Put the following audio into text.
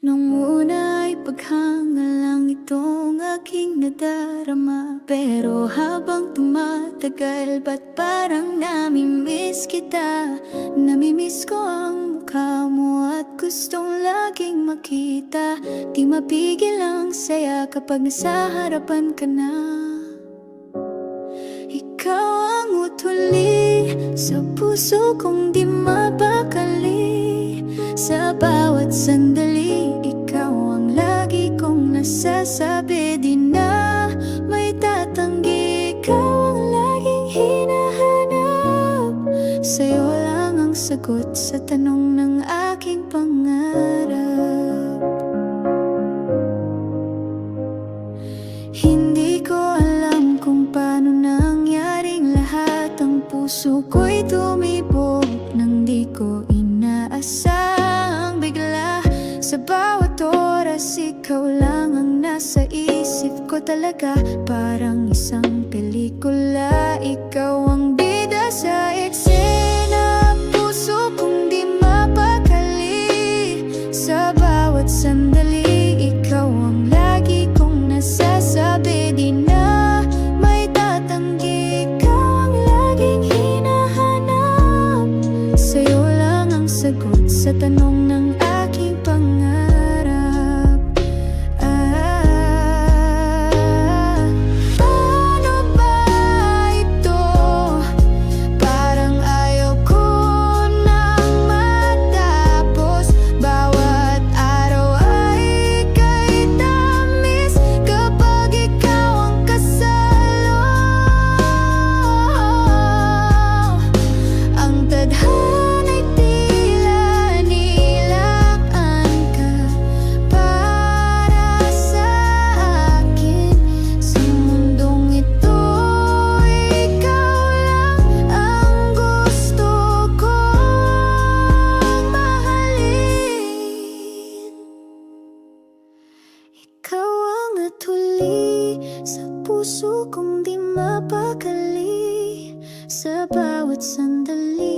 Nung una ay paghanga lang itong aking nadarama Pero habang tumatagal ba't parang namimiss kita? Namimiss ko ang mukha mo at gustong laging makita. Di mapigil ang saya kapag nasa harapan ka na. Ikaw ang utuli sa puso kong di mapakali. Sa bawat sandali, nasasabi Di na may tatanggi, ikaw ang laging hinahanap. Sa'yo lang ang sagot sa tanong ng aking pangarap. Hindi ko alam kung paano nangyaring lahat Ang puso ko'y tumibok nang di ko inaasahang bigla. Sa bawat oras ikaw lang ang nasa isip ko talaga Parang isang pelikula, Sa puso kong di mapakali. Sa bawat sandali